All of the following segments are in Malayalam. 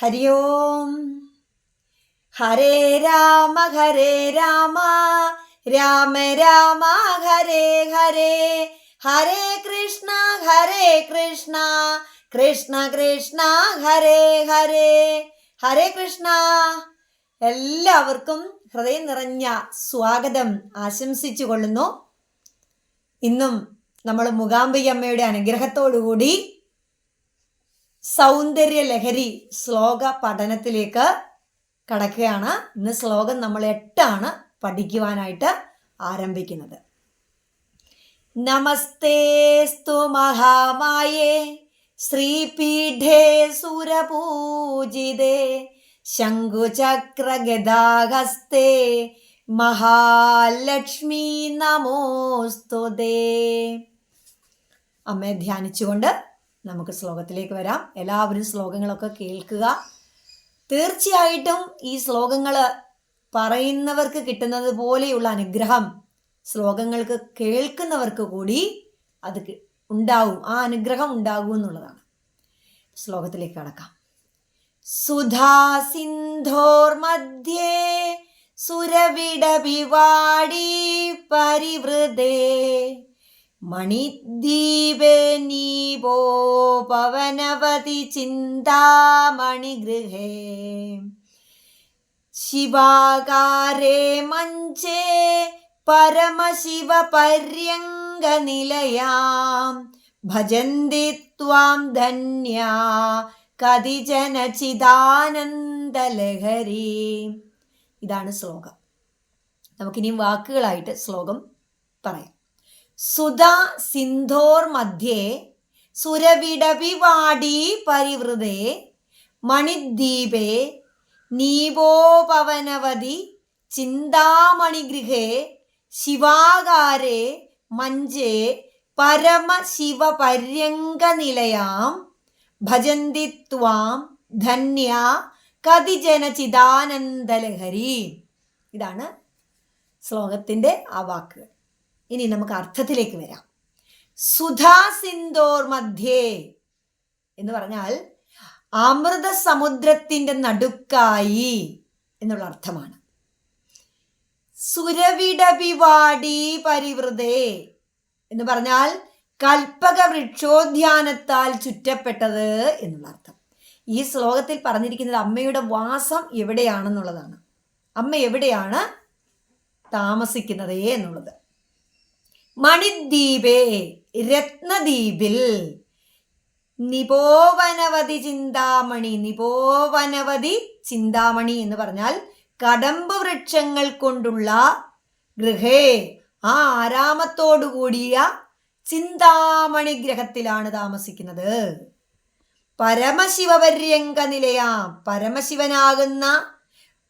ഹരി ഓം ഹരേ രാമ ഹരേ രാമ രാമ രാമ ഹരേ ഹരേ ഹരേ കൃഷ്ണ ഹരേ കൃഷ്ണ കൃഷ്ണ കൃഷ്ണ ഹരേ ഹരേ ഹരേ കൃഷ്ണ എല്ലാവർക്കും ഹൃദയം നിറഞ്ഞ സ്വാഗതം ആശംസിച്ചു കൊള്ളുന്നു ഇന്നും നമ്മൾ മൂകാംബികമ്മയുടെ അനുഗ്രഹത്തോടുകൂടി സൗന്ദര്യ ലഹരി ശ്ലോക പഠനത്തിലേക്ക് കടക്കുകയാണ്. ഇന്ന് ശ്ലോകം നമ്മൾ എട്ടാണ് പഠിക്കുവാനായിട്ട് ആരംഭിക്കുന്നത്. നമസ്തേസ്തു മഹാമായേ ശ്രീപീഠേ സുരപൂജിതേ ശംഖുചക്രഗദാഹസ്തേ മഹാലക്ഷ്മി നമോസ്തുതേ. അമ്മയെ ധ്യാനിച്ചുകൊണ്ട് നമുക്ക് ശ്ലോകത്തിലേക്ക് വരാം. എല്ലാവരും ശ്ലോകങ്ങളൊക്കെ കേൾക്കുക. തീർച്ചയായിട്ടും ഈ ശ്ലോകങ്ങൾ പറയുന്നവർക്ക് കിട്ടുന്നത് പോലെയുള്ള അനുഗ്രഹം ശ്ലോകങ്ങൾക്ക് കേൾക്കുന്നവർക്ക് കൂടി അത് ഉണ്ടാവും. ആ അനുഗ്രഹം ഉണ്ടാകും എന്നുള്ളതാണ്. ശ്ലോകത്തിലേക്ക് കടക്കാം. സുധാ സിന്ധോർമധ്യേ സുരവിടവിവാടി പരിവൃതേ മണിദ്വീപേ നീവോ പവനവതി ചിന്താമണിഗൃഹേ ശിവാകാരേ മഞ്ചേ പരമശിവ പര്യങ്കനിലയാം ഭജന്തി ത്വാം ധന്യ കതിജന ചിദാനന്ദലഹരി ഇതാണ് ശ്ലോകം. നമുക്കിനിയും വാക്കുകളായിട്ട് ശ്ലോകം പറയാം. സുധാ സിന്ധോർ മധ്യേ സുരവിടവിവാടി പരിവൃതേ മണിദ്വീപേ നീവോപവനവതി ചിന്താമണിഗൃഹേ ശിവാകാരേ മഞ്ചേ പരമശിവപര്യങ്കനിലയാം ഭജന്തി ത്വാം ധന്യ കതിജന ചിദാനന്ദലഹരി. ഇതാണ് ശ്ലോകത്തിന്റെ ആ വാക്കുകൾ. ഇനി നമുക്ക് അർത്ഥത്തിലേക്ക് വരാം. സുധാ സിന്ദോർ മധ്യേ എന്ന് പറഞ്ഞാൽ അമൃത സമുദ്രത്തിന്റെ നടുക്കായി എന്നുള്ള അർത്ഥമാണ്. സുരവിടവിവാടി പരിവൃതേ എന്ന് പറഞ്ഞാൽ കൽപ്പക വൃക്ഷോദ്യാനത്താൽ ചുറ്റപ്പെട്ടത് എന്നുള്ള അർത്ഥം. ഈ ശ്ലോകത്തിൽ പറഞ്ഞിരിക്കുന്നത് അമ്മയുടെ വാസം എവിടെയാണെന്നുള്ളതാണ്. അമ്മ എവിടെയാണ് താമസിക്കുന്നത് എന്നുള്ളത്. മണിദ്വീപേ രത്നദ്വീപിൽ. നിപോവനവതി ചിന്താമണി നിപോവനവതി ചിന്താമണി എന്ന് പറഞ്ഞാൽ കടമ്പ് വൃക്ഷങ്ങൾ കൊണ്ടുള്ള ഗൃഹേ. ആ ആരാമത്തോടു കൂടിയ ചിന്താമണി ഗ്രഹത്തിലാണ് താമസിക്കുന്നത്. പരമശിവപര്യങ്ക നിലയാ പരമശിവനാകുന്ന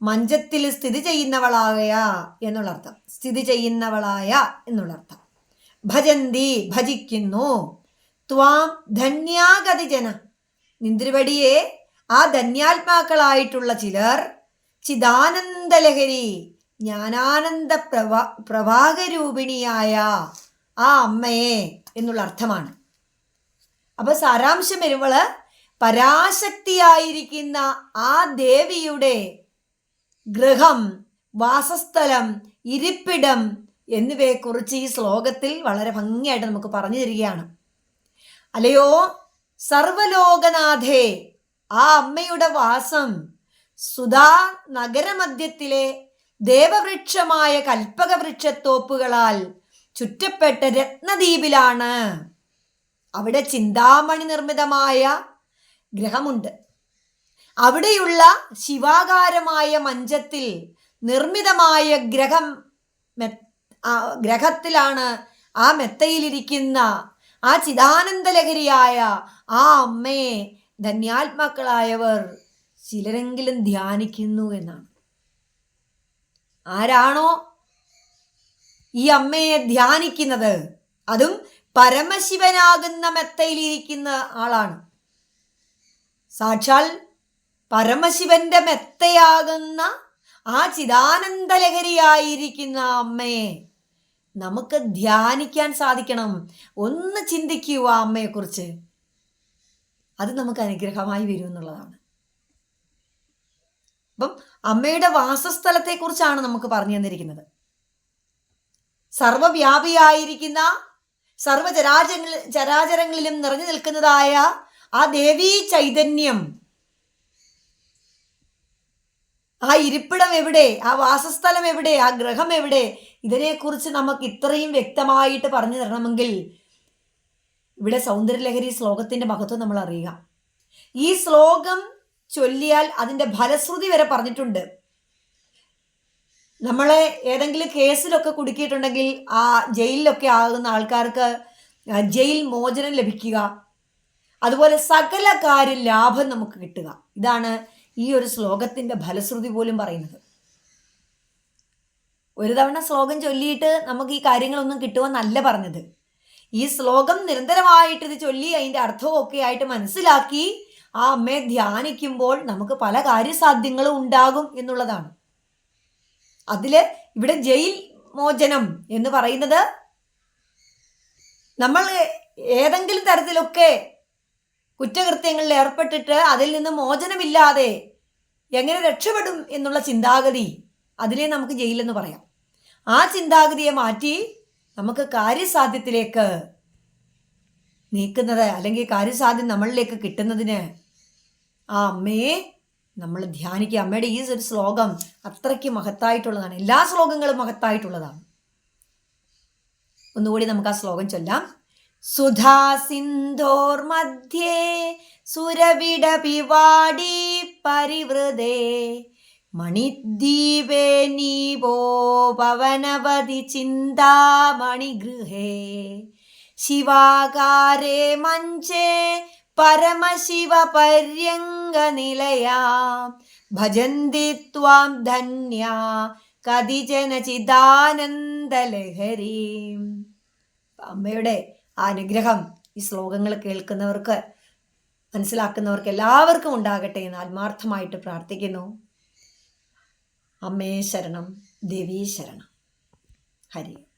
മഞ്ചത്തിൽ സ്ഥിതി ചെയ്യുന്നവളായ എന്നുള്ള അർത്ഥം. സ്ഥിതി ചെയ്യുന്നവളായ എന്നുള്ള അർത്ഥം. ഭജന്തി ഭജിക്കുന്നു. ത്വാം ധന്യാഗതി ജന നിന്ദ്രിവടിയെ ആ ധന്യാത്മാക്കളായിട്ടുള്ള ചിലർ ചിദാനന്ദലഹരി ജ്ഞാനാനന്ദ പ്രവാ പ്രവാഹരൂപിണിയായ ആ അമ്മയെ എന്നുള്ള അർത്ഥമാണ്. അപ്പൊ സാരാംശം വരുമ്പോൾ പരാശക്തിയായിരിക്കുന്ന ആ ദേവിയുടെ ഗൃഹം വാസസ്ഥലം ഇരിപ്പിടം എന്നിവയെക്കുറിച്ച് ഈ ശ്ലോകത്തിൽ വളരെ ഭംഗിയായിട്ട് നമുക്ക് പറഞ്ഞു തരികയാണ്. അല്ലയോ സർവലോകനാഥേ ആ അമ്മയുടെ വാസം സുധാ നഗരമധ്യത്തിലെ ദേവവൃക്ഷമായ കൽപ്പകവൃക്ഷത്തോപ്പുകളാൽ ചുറ്റപ്പെട്ട രത്നദ്വീപിലാണ്. അവിടെ ചിന്താമണി നിർമ്മിതമായ ഗ്രഹമുണ്ട്. അവിടെയുള്ള ശിവാകാരമായ മഞ്ചത്തിൽ നിർമ്മിതമായ ഗ്രഹം ഗ്രഹത്തിലാണ് ആ മെത്തയിലിരിക്കുന്ന ആ ചിദാനന്ദലഹരിയായ ആ അമ്മയെ ധന്യാത്മാക്കളായവർ ചിലരെങ്കിലും ധ്യാനിക്കുന്നു എന്നാണ്. ആരാണോ ഈ അമ്മയെ ധ്യാനിക്കുന്നത്? അതും പരമശിവനാകുന്ന മെത്തയിലിരിക്കുന്ന ആളാണ്. സാക്ഷാൽ പരമശിവന്റെ മെത്തയാകുന്ന ആ ചിദാനന്ദലഹരിയായിരിക്കുന്ന അമ്മയെ നമുക്ക് ധ്യാനിക്കാൻ സാധിക്കണം. ഒന്ന് ചിന്തിക്കൂ ആ അമ്മയെക്കുറിച്ച്. അത് നമുക്ക് അനുഗ്രഹമായി വരും എന്നുള്ളതാണ്. അപ്പം അമ്മയുടെ വാസസ്ഥലത്തെക്കുറിച്ചാണ് നമുക്ക് പറഞ്ഞു തന്നിരിക്കുന്നത്. സർവവ്യാപിയായിരിക്കുന്ന സർവചരാചര ചരാചരങ്ങളിലും നിറഞ്ഞു നിൽക്കുന്നതായ ആ ദേവീ ചൈതന്യം ആ ഇരിപ്പിടം എവിടെ? ആ വാസസ്ഥലം എവിടെ? ആ ഗ്രഹം എവിടെ? ഇതിനെക്കുറിച്ച് നമുക്ക് ഇത്രയും വ്യക്തമായിട്ട് പറഞ്ഞു തരണമെങ്കിൽ ഇവിടെ സൗന്ദര്യലഹരി ശ്ലോകത്തിന്റെ മഹത്വം നമ്മൾ അറിയുക. ഈ ശ്ലോകം ചൊല്ലിയാൽ അതിന്റെ ഫലശ്രുതി വരെ പറഞ്ഞിട്ടുണ്ട്. നമ്മളെ ഏതെങ്കിലും കേസിലൊക്കെ കുടുക്കിയിട്ടുണ്ടെങ്കിൽ ആ ജയിലിലൊക്കെ ആകുന്ന ആൾക്കാർക്ക് ജയിൽ മോചനം ലഭിക്കുക. അതുപോലെ സകല കാര്യ ലാഭം നമുക്ക് കിട്ടുക. ഇതാണ് ഈ ഒരു ശ്ലോകത്തിന്റെ ഫലശ്രുതി പോലും പറയുന്നത്. ഒരു തവണ ശ്ലോകം ചൊല്ലിയിട്ട് നമുക്ക് ഈ കാര്യങ്ങളൊന്നും കിട്ടുമെന്നല്ല പറഞ്ഞത്. ഈ ശ്ലോകം നിരന്തരമായിട്ട് ഇത് ചൊല്ലി അതിന്റെ ഒക്കെ ആയിട്ട് മനസ്സിലാക്കി ആ അമ്മയെ ധ്യാനിക്കുമ്പോൾ നമുക്ക് പല കാര്യസാധ്യങ്ങളും ഉണ്ടാകും എന്നുള്ളതാണ്. അതിൽ ഇവിടെ ജയിൽ മോചനം എന്ന് പറയുന്നത് നമ്മൾ ഏതെങ്കിലും തരത്തിലൊക്കെ കുറ്റകൃത്യങ്ങളിൽ ഏർപ്പെട്ടിട്ട് അതിൽ നിന്ന് മോചനമില്ലാതെ എങ്ങനെ രക്ഷപ്പെടും എന്നുള്ള ചിന്താഗതി അതിലേ നമുക്ക് ജയിലെന്ന് പറയാം. ആ ചിന്താഗതിയെ മാറ്റി നമുക്ക് കാര്യസാധ്യത്തിലേക്ക് നീക്കുന്നത് അല്ലെങ്കിൽ കാര്യസാധ്യം നമ്മളിലേക്ക് കിട്ടുന്നതിന് ആ അമ്മയെ നമ്മൾ ധ്യാനിക്കുക. അമ്മയുടെ ഈ ഒരു ശ്ലോകം അത്രയ്ക്ക് മഹത്തായിട്ടുള്ളതാണ്. എല്ലാ ശ്ലോകങ്ങളും മഹത്തായിട്ടുള്ളതാണ്. ഒന്നുകൂടി നമുക്ക് ആ ശ്ലോകം ചൊല്ലാം. സുധാ സുരവിടപിവാടി പരിവൃതേ. മണിദ്വീപേ നീവോ പവനവതി ചിന്താമണിഗൃഹേ. ശിവാകാരേ മഞ്ചേ പരമശിവ പര്യങ്ക നിലയാ ഭജന്തി ത്വാം ധന്യ കതിജന ചിദാനന്ദലഹരി അമ്മയുടെ അനുഗ്രഹം ഈ ശ്ലോകങ്ങൾ കേൾക്കുന്നവർക്ക് മനസ്സിലാക്കുന്നവർക്ക് എല്ലാവർക്കും ഉണ്ടാകട്ടെ എന്ന് ആത്മാർത്ഥമായിട്ട് പ്രാർത്ഥിക്കുന്നു. അമ്മേ ശരണം ദേവീ ശരണം. ഹരി.